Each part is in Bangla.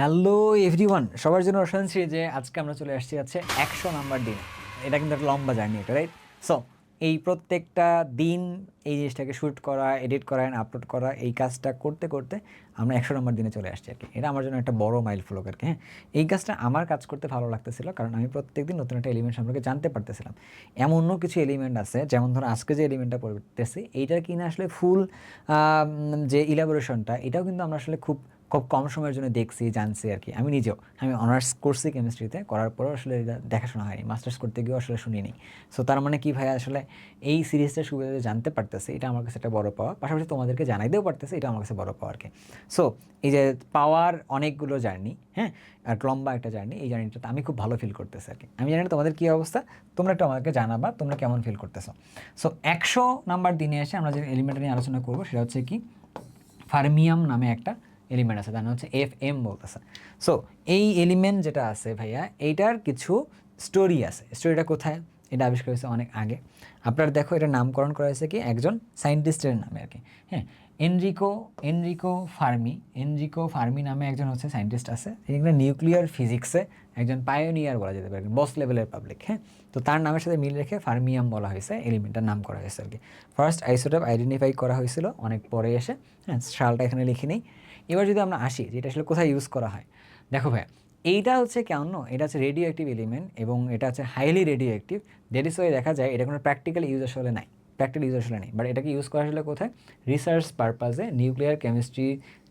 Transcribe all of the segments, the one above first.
হ্যালো এভরিওয়ান, সবার জন্য রোশন যে আজকে আমরা চলে আসছি হচ্ছে একশো নাম্বার দিন। এটা কিন্তু একটা লম্বা জার্নি এটা রাইট সো এই প্রত্যেকটা দিন এই জিনিসটাকে শ্যুট করা এডিট করা অ্যান্ড আপলোড করা, এই কাজটা করতে করতে আমরা একশো নম্বর দিনে চলে আসছি আর কি। এটা আমার জন্য একটা বড় মাইল ফলক আর কি হ্যাঁ? এই কাজটা আমার কাজ করতে ভালো লাগতেছিল কারণ আমি প্রত্যেকদিন নতুন একটা এলিমেন্ট সম্পর্কে জানতে পারতেছিলাম। এমনও কিছু এলিমেন্ট আছে, যেমন ধরো আজকে যে এলিমেন্টটা পড়তেছি, এইটার কিনা আসলে ফুল যে ইলাবোরেশনটা এটাও কিন্তু আমরা আসলে খুব খুব কম সময়ের জন্য দেখছি, জানছি আর কি। আমি নিজেও। আমি অনার্স করছি কেমিস্ট্রিতে করার পরেও আসলে দেখাশোনা হয়নি। মাস্টার্স করতে গিয়েও আসলে শুনিনি। সো তার মানে কি ভাই, আসলে এই সিরিজটা সুবিধা জানতে পারতেছে, এটা আমার কাছে একটা বড় পাওয়া। পাশাপাশি তোমাদেরকে জানাইতেও পারতেছে, এটা আমার কাছে বড় পাওয়া আর কি। সো এই যে পাওয়ার অনেকগুলো জার্নি হ্যাঁ? আর লম্বা একটা জার্নি এই জার্নিটাতে আমি খুব ভালো ফিল করতেছি আর কি। আমি জানি না তোমাদের কী অবস্থা, তোমরা একটু আমাকে জানাবা, তোমরা কেমন ফিল করতেছো। সো একশো নাম্বার দিনে এসে আমরা যে এলিমেন্ট নিয়ে আলোচনা করব, সেটা হচ্ছে কি ফার্মিয়াম নামে একটা এলিমেন্ট আছে, তার নাম হচ্ছে এফ এম বলতেছে। সো এই এলিমেন্ট যেটা আছে ভাইয়া, এইটার কিছু স্টোরি আছে। স্টোরিটা কোথায়? এটা আবিষ্কার হয়েছে অনেক আগে। আপনার দেখো এটা নামকরণ করা হয়েছে কি? একজন সায়েন্টিস্টের নামে আর কি। হ্যাঁ Enrico Enrico Fermi Enrico Fermi নামে একজন হচ্ছে সায়েন্টিস্ট আছে। এগুলো নিউক্লিয়ার ফিজিক্সে একজন পায়োনিয়ার বলা যেতে পারে, বস লেভেলের পাবলিক হ্যাঁ। তো তার নামের সাথে মিল রেখে ফার্মিয়াম বলা হয়েছে এলিমেন্টটার নাম করা হয়েছে আর কি। ফার্স্ট আইসোটপ আইডেন্টিফাই করা হয়েছিল, অনেক পরে এসে হ্যাঁ সালটা এখানে লিখে নেই। এবার যদি আমরা আসি যে এটা আসলে কোথায় ইউজ করা হয়? দেখো ভাই এইটা হচ্ছে কেন এটা হচ্ছে রেডিও অ্যাক্টিভ এলিমেন্ট এবং এটা হচ্ছে হাইলি রেডিও অ্যাক্টিভ ইস ওয়ে দেখা যায় এটা কোনো প্র্যাকটিক্যাল ইউজ আসলে নাই। প্র্যাকটিক্যাল ইউজ আসলে নেই। বাট এটাকে ইউজ করা আসলে কোথায়? রিসার্চ পারপাসে নিউক্লিয়ার কেমিস্ট্রি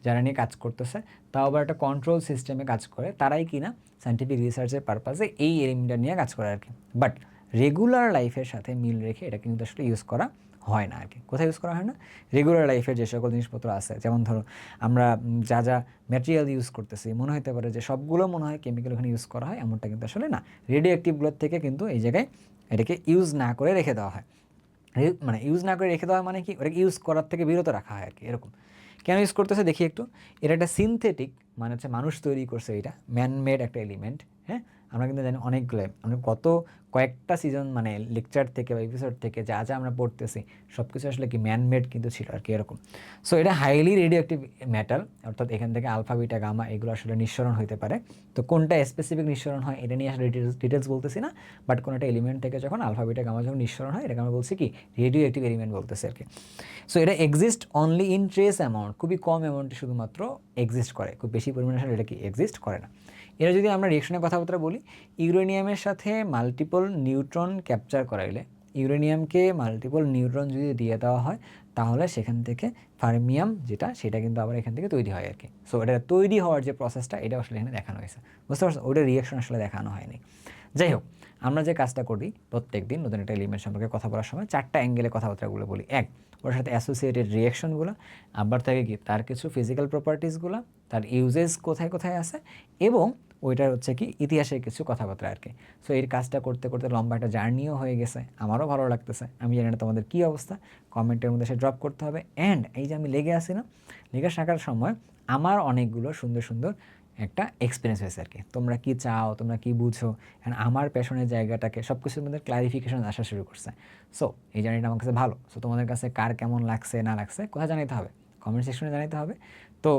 যারা নিয়ে কাজ করতেছে, তাও আবার একটা কন্ট্রোল সিস্টেমে কাজ করে, তারাই কিনা সাইন্টিফিক রিসার্চের পারপাসে এই এলিমেন্টটা নিয়ে কাজ করে আর কি। বাট রেগুলার লাইফের সাথে মিল রেখে এটা কিন্তু আসলে ইউজ করা হয় না আর কি কোথায় ইউজ করা হয় না? রেগুলার লাইফের যে সকল জিনিসপত্র আছে, যেমন ধরো আমরা যা যা ম্যাটেরিয়াল ইউজ করতেছি, মনে হতে পারে যে সবগুলো মনে হয় কেমিক্যাল ওখানে ইউজ করা হয়, এমনটা কিন্তু আসলে না। রেডিও অ্যাক্টিভগুলোর থেকে কিন্তু এই জায়গায় এটাকে ইউজ না করে রেখে দেওয়া হয়। মানে ইউজ না করে রেখে দেওয়া মানে কি? ওটাকে ইউজ করার থেকে বিরত রাখা হয় আর কি এরকম। কেন ইউজ করতেছে দেখি একটু। এটা একটা সিনথেটিক মানে হচ্ছে মানুষ তৈরি করছে এটা ম্যানমেড একটা এলিমেন্ট হ্যাঁ? আমরা কিন্তু জানি অনেকগুলো, আমরা গত কয়েকটা সিজন মানে লেকচার থেকে বা এপিসোড থেকে যা যা আমরা পড়তেছি সব কিছু আসলে কি ম্যানমেড কিন্তু ছিল আর কি এরকম। সো এটা হাইলি রেডিও অ্যাক্টিভ ম্যাটার অর্থাৎ এখান থেকে আলফা বিটা গামা এগুলো আসলে নিঃসরণ হতে পারে। তো কোনটা স্পেসিফিক নিঃসরণ হয় এটা নিয়ে আসলে ডিটেলস ডিটেলস বলতেছি না বাট কোনো একটা এলিমেন্ট থেকে যখন আলফা বিটা গামা যখন নিঃসরণ হয়, এটাকে আমরা বলছি কি রেডিও অ্যাক্টিভ এলিমেন্ট বলতেছি আর কি। সো এটা exist only in trace amount খুবই কম অ্যামাউন্টে শুধুমাত্র এক্সিস্ট করে, খুব বেশি পরিমাণে আসলে এটা কি এক্সিস্ট করে না। এরা যদি আমরা রিয়েকশনের কথাবার্তা বলি, ইউরেনিয়ামের সাথে মাল্টিপল নিউট্রন ক্যাপচার করাইলে ইউরেনিয়ামকে মাল্টিপল নিউট্রন যদি দিয়ে দেওয়া হয়, তাহলে সেখান থেকে ফার্মিয়াম যেটা, সেটা কিন্তু আবার এখান থেকে তৈরি হয় আর কি। সো এটা তৈরি হওয়ার যে প্রসেসটা এটা আসলে এখানে দেখানো হয়েছে। বুঝতে পারছ ওটা রিয়েকশন আসলে দেখানো হয়নি। যাই হোক, আমরা যে কাজটা করি প্রত্যেক দিন নতুন একটা এলিমেন্ট সম্পর্কে কথা বলার সময়, চারটা অ্যাঙ্গেলে কথাবার্তাগুলো বলি। এক, ওর সাথে অ্যাসোসিয়েটেড রিয়েকশনগুলো আবার থাকে কি তার কিছু ফিজিক্যাল প্রপার্টিসগুলো তার ইউজেস কোথায় কোথায় আছে, এবং ওইটার হচ্ছে কি ইতিহাসের কিছু কথাবার্তা আর কি। সো এই কাজটা করতে করতে লম্বা একটা জার্নিও হয়ে গেছে। আমারও ভালো লাগতেছে। আমি জানি না তোমাদের কী অবস্থা। কমেন্টের মধ্যে সে ড্রপ করতে হবে। অ্যান্ড এই যে আমি লেগে আসি না, লেগে থাকার সময় আমার অনেকগুলো সুন্দর সুন্দর একটা এক্সপিরিয়েন্স হয়েছে আর কি। তোমরা কি চাও, তোমরা কি বুঝো? And আমার পেশনের জায়গাটাকে সব কিছুর মধ্যে ক্লারিফিকেশন আসা শুরু করছে। সো এই জার্নিটা আমার কাছে ভালো। সো তোমাদের কাছে কার কেমন লাগছে, না লাগছে কোথায় জানাতে হবে। কমেন্ট সেকশনে জানাতে হবে। তো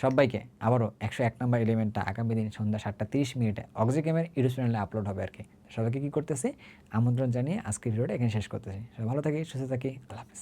সবাইকে আবারও একশো এক নম্বর এলিমেন্টটা আগামী দিন সন্ধ্যা সাতটা তিরিশ মিনিটে অক্সিকেমের ইউটিউব চ্যানেলে আপলোড হবে আর কি সবাইকে কী করতেছি? আমন্ত্রণ জানিয়ে আজকের ভিডিওটা এখানে শেষ করতেছি। ভালো থাকি, সুস্থ থাকি, আল্লাহ হাফিজ।